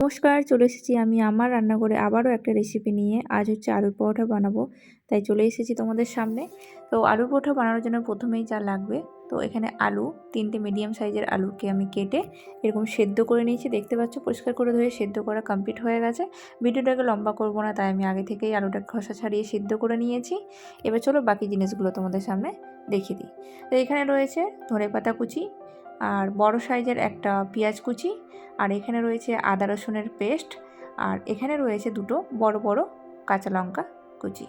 নমস্কার, চলে এসেছি আমি আমার রান্নাঘরে আবারও একটা রেসিপি নিয়ে। আজ হচ্ছে আলুর পরোটা বানাবো, তাই চলে এসেছি তোমাদের সামনে। তো আলুর পরোটা বানানোর জন্য প্রথমেই যা লাগবে, তো এখানে আলু, তিনটে মিডিয়াম সাইজের আলুকে আমি কেটে এরকম সেদ্ধ করে নিয়েছি। দেখতে পাচ্ছ, পরিষ্কার করে ধুয়ে সেদ্ধ করা কমপ্লিট হয়ে গেছে। ভিডিওটাকে লম্বা করব না, তাই আমি আগে থেকেই আলুটা খসা ছাড়িয়ে সেদ্ধ করে নিয়েছি। এবার চলো বাকি জিনিসগুলো তোমাদের সামনে দেখিয়ে দিই। তো এখানে রয়েছে ধনে পাতা কুচি আর বড় সাইজের একটা পেঁয়াজ কুচি, আর এখানে রয়েছে আদা রসুনের পেস্ট, আর এখানে রয়েছে দুটো বড় বড় কাঁচা লঙ্কা কুচি।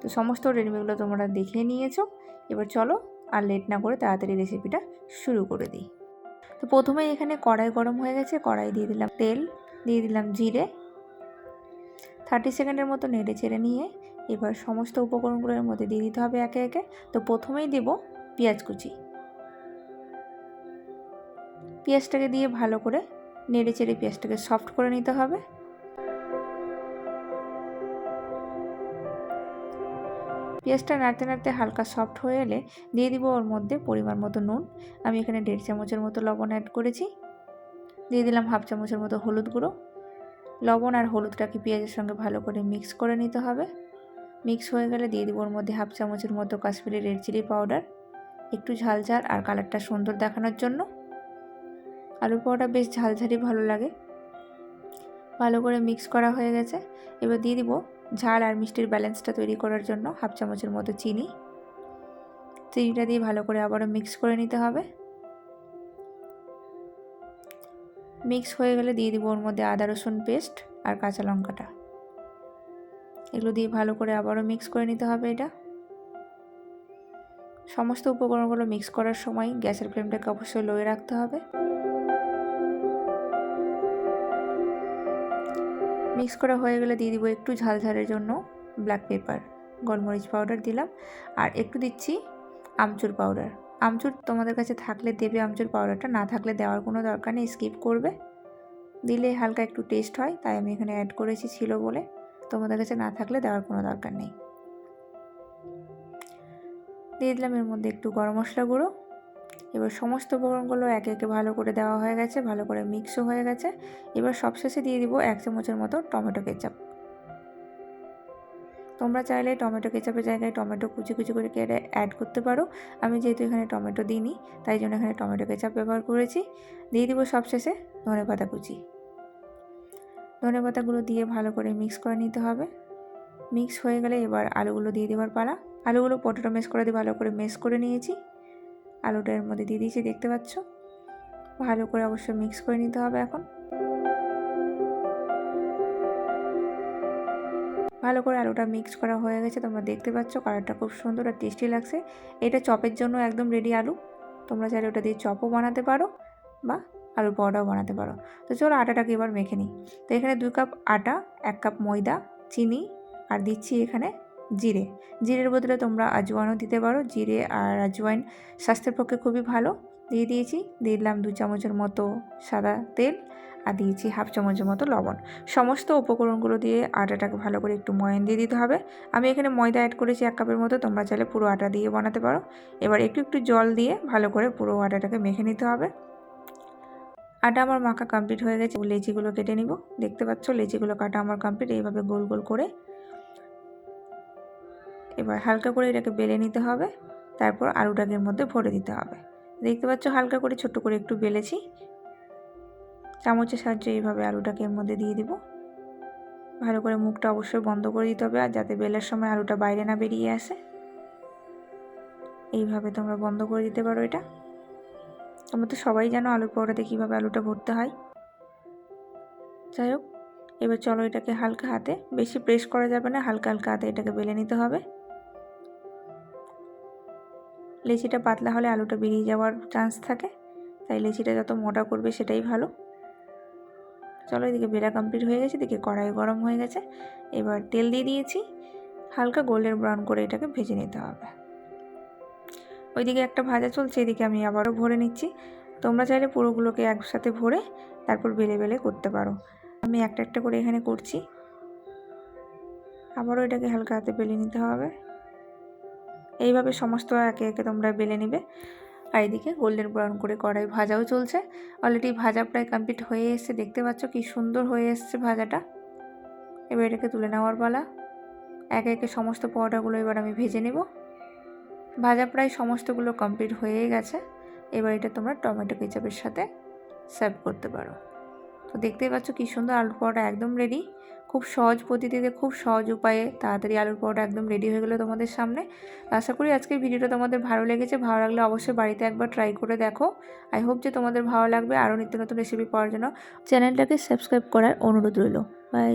তো সমস্ত রেডিমেডগুলো তোমরা দেখিয়ে নিয়েছো। এবার চলো আর লেট না করে তাড়াতাড়ি রেসিপিটা শুরু করে দিই। তো প্রথমে এখানে কড়াই গরম হয়ে গেছে, কড়াই দিয়ে দিলাম তেল, দিয়ে দিলাম জিরে। থার্টি সেকেন্ডের মতো নেড়ে চেড়ে নিয়ে এবার সমস্ত উপকরণগুলোর মধ্যে দিয়ে দিতে হবে একে একে। তো প্রথমেই দেব পেঁয়াজ কুচি। পেঁয়াজটাকে দিয়ে ভালো করে নেড়ে চেড়ে পেঁয়াজটাকে সফট করে নিতে হবে। পেঁয়াজটা নাড়তে নাড়তে হালকা সফট হয়ে এলে দিয়ে দিব ওর মধ্যে পরিমাণ মতো নুন। আমি এখানে দেড় চামচের মতো লবণ অ্যাড করেছি। দিয়ে দিলাম হাফ চামচের মতো হলুদ গুঁড়ো। লবণ আর হলুদটাকে পেঁয়াজের সঙ্গে ভালো করে মিক্স করে নিতে হবে। মিক্স হয়ে গেলে দিয়ে দিব ওর মধ্যে হাফ চামচের মতো কাশ্মীরি রেড চিলি পাউডার একটু ঝাল ঝাল আর কালারটা সুন্দর দেখানোর জন্য। আলুর পরোটা বেশ ঝালঝালি ভালো লাগে। ভালো করে মিক্স করা হয়ে গেছে। এবার দিয়ে দিব ঝাল আর মিষ্টির ব্যালেন্সটা তৈরি করার জন্য হাফ চামচের মতো চিনি। চিনিটা দিয়ে ভালো করে আবারও মিক্স করে নিতে হবে। মিক্স হয়ে গেলে দিয়ে দিব ওর মধ্যে আদা, রসুন পেস্ট আর কাঁচা লঙ্কাটা। এগুলো দিয়ে ভালো করে আবারও মিক্স করে নিতে হবে এটা। সমস্ত উপকরণগুলো মিক্স করার সময় গ্যাসের ফ্লেমটাকে অবশ্যই লোয়ে রাখতে হবে। মিক্স করা হয়ে গেলে দিয়ে দিব একটু ঝাল ঝালের জন্য ব্ল্যাক পেপার গোলমরিচ পাউডার দিলাম আর একটু দিচ্ছি আমচুর পাউডার আমচুর তোমাদের কাছে থাকলে দেবে, আমচুর পাউডারটা না থাকলে দেওয়ার কোনো দরকার নেই স্কিপ করবে। দিলে হালকা একটু টেস্ট হয়, তাই আমি এখানে অ্যাড করেছি ছিল বলে। তোমাদের কাছে না থাকলে দেওয়ার কোনো দরকার নেই। দিয়ে দিলাম এর মধ্যে একটু গরম মশলা গুঁড়ো। এবার সমস্ত উপকরণগুলো একে একে ভালো করে দেওয়া হয়ে গেছে, ভালো করে মিক্সও হয়ে গেছে। এবার সবশেষে দিয়ে দিব এক চামচের মতো টমেটো কেচাপ। তোমরা চাইলে টমেটো কেচাপের জায়গায় টমেটো কুচি কুচি করে কেটে অ্যাড করতে পারো। আমি যেহেতু এখানে টমেটো দিইনি, তাই জন্য এখানে টমেটো কেচাপ ব্যবহার করেছি। দিয়ে দিব সবশেষে ধনে পাতা কুচি। ধনে পাতাগুলো দিয়ে ভালো করে মিক্স করে নিতে হবে। মিক্স হয়ে গেলে এবার আলুগুলো দিয়ে দেওয়ার পালা। আলুগুলো পটেটো মেস করে দিয়ে ভালো করে মেস করে নিয়েছি। আলুটা এর মধ্যে দিয়ে দিয়েছি, দেখতে পাচ্ছ? ভালো করে অবশ্যই মিক্স করে নিতে হবে এখন। ভালো করে আলুটা মিক্স করা হয়ে গেছে, তোমরা দেখতে পাচ্ছ কালারটা খুব সুন্দর আর টেস্টি লাগছে। এটা চপের জন্য একদম রেডি আলু। তোমরা চাইলে ওটা দিয়ে চপও বানাতে পারো বা আলুর পরোটাও বানাতে পারো। তো চলো আটাটাকে এবার মেখে নিই। তো এখানে দুই কাপ আটা, এক কাপ ময়দা, চিনি আর দিচ্ছি এখানে জিরে। জিরের বদলে তোমরা আজওয়ানও দিতে পারো। জিরে আর আজওয়াইন স্বাস্থ্যের পক্ষে খুবই ভালো। দিয়ে দিয়েছি, দিয়ে দিলাম দু চামচের মতো সাদা তেল আর দিয়েছি হাফ চামচের মতো লবণ। সমস্ত উপকরণগুলো দিয়ে আটাটাকে ভালো করে একটু ময়ন দিয়ে দিতে হবে। আমি এখানে ময়দা অ্যাড করেছি এক কাপের মতো, তোমরা চাইলে পুরো আটা দিয়ে বানাতে পারো। এবার একটু একটু জল দিয়ে ভালো করে পুরো আটাটাকে মেখে নিতে হবে। আটা আমার মাখা কমপ্লিট হয়ে গেছে। লেচিগুলো কেটে নিব। দেখতে পাচ্ছ, লেচিগুলো কাটা আমার কমপ্লিট এইভাবে গোল গোল করে এবার হালকা করে এটাকে বেলে নিতে হবে। তারপর আলুটাকে এর মধ্যে ভরে দিতে হবে। দেখতে পাচ্ছ হালকা করে ছোট করে একটু বেলেছি। চামচের সাহায্যে এইভাবে আলুটাকে এর মধ্যে দিয়ে দিব। ভালো করে মুখটা অবশ্যই বন্ধ করে দিতে হবে আর যাতে বেলার সময় আলুটা বাইরে না বেরিয়ে আসে। এইভাবে তোমরা বন্ধ করে দিতে পারো এটা। তোমরা তো সবাই জানো আলুর পরোটাতে কীভাবে আলুটা ভরতে হয়। যাই হোক এবার চলো এটাকে হালকা হাতে, বেশি প্রেস করা যাবে না, হালকা হালকা হাতে এটাকে বেলে নিতে হবে। লেচিটা পাতলা হলে আলুটা বেরিয়ে যাওয়ার চান্স থাকে। তাই লেচিটা যত মোটা করবে সেটাই ভালো। চলো এদিকে বেলা কমপ্লিট হয়ে গেছে, এদিকে কড়াই গরম হয়ে গেছে। এবার তেল দিয়ে দিয়েছি। হালকা গোল্ডেন ব্রাউন করে এটাকে ভেজে নিতে হবে। ওইদিকে একটা ভাজা চলছে, এদিকে আমি আবারও ভরে নিচ্ছি। তোমরা চাইলে পুরোগুলোকে একসাথে ভরে তারপর বেলে বেলে করতে পারো। আমি একটা একটা করে এখানে করছি। আবারও এটাকে হালকা হাতে বেলে নিতে হবে। এইভাবে সমস্ত একে একে তোমরা বেলে নিবে। আর এদিকে গোল্ডেন ব্রাউন করে কড়াই ভাজাও চলছে। অলরেডি ভাজা প্রায় কমপ্লিট হয়ে এসছে। দেখতে পাচ্ছ কি সুন্দর হয়ে এসছে ভাজাটা। এবার এটাকে তুলে নেওয়ার পালা। একে একে সমস্ত পরোটাগুলো এবার আমি ভেজে নেব। ভাজা প্রায় সমস্তগুলো কমপ্লিট হয়ে গেছে। এবার এটা তোমরা টমেটো কেচাপের সাথে সার্ভ করতে পারো। তো দেখতেই পাচ্ছ কী সুন্দর আলু পরোটা একদম রেডি খুব সহজ পদ্ধতিতে, খুব সহজ উপায়ে তাড়াতাড়ি আলুর পরোটা একদম রেডি হয়ে গেলো তোমাদের সামনে। আশা করি আজকের ভিডিওটা তোমাদের ভালো লেগেছে। ভালো লাগলে অবশ্যই বাড়িতে একবার ট্রাই করে দেখো। আই হোপ যে তোমাদের ভালো লাগবে। আরও নিত্য নতুন রেসিপি পাওয়ার জন্য চ্যানেলটাকে সাবস্ক্রাইব করার অনুরোধ রইল। বাই